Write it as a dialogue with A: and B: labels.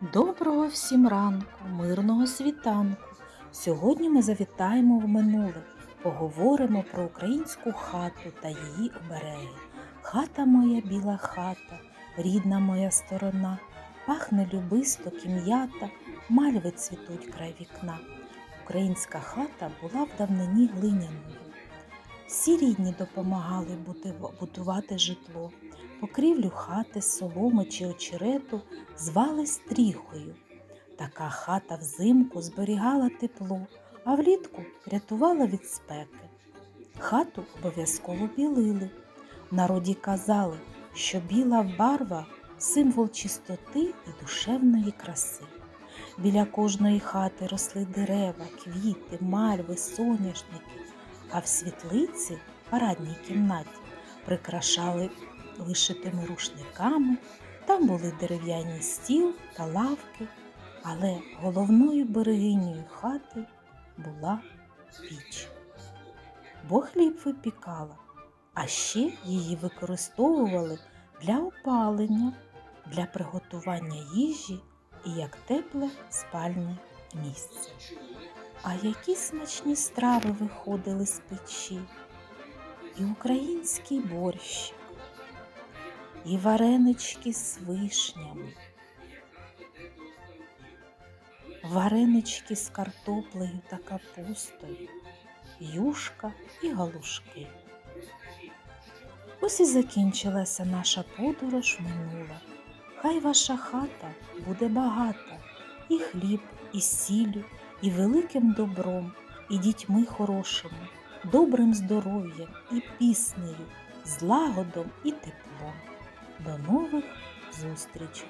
A: Доброго всім ранку, мирного світанку. Сьогодні ми завітаємо в минуле, поговоримо про українську хату та її обереги. Хата моя біла хата, рідна моя сторона, пахне любисто кім'ята, мальви цвітуть край вікна. Українська хата була в давнині глиняною. Всі рідні допомагали будувати житло. Покрівлю хати соломи чи очерету звали стріхою. Така хата взимку зберігала тепло, а влітку рятувала від спеки. Хату обов'язково білили. Народі казали, що біла барва символ чистоти і душевної краси. Біля кожної хати росли дерева, квіти, мальви, соняшники, а в світлиці, парадній кімнаті, прикрашали вишитими рушниками, там були дерев'яні стіл та лавки, але головною берегинею хати була піч. Бо хліб випікала, а ще її використовували для опалення, для приготування їжі і як тепле спальне місце. А які смачні страви виходили з печі, і український борщ, і варенички з вишнями, варенички з картоплею та капустою, юшка і галушки. Ось і закінчилася наша подорож в минуле. Хай ваша хата буде багата, і хліб, і сіллю, і великим добром, і дітьми хорошими, добрим здоров'ям і піснею, злагодом і теплом. До нових зустрічей!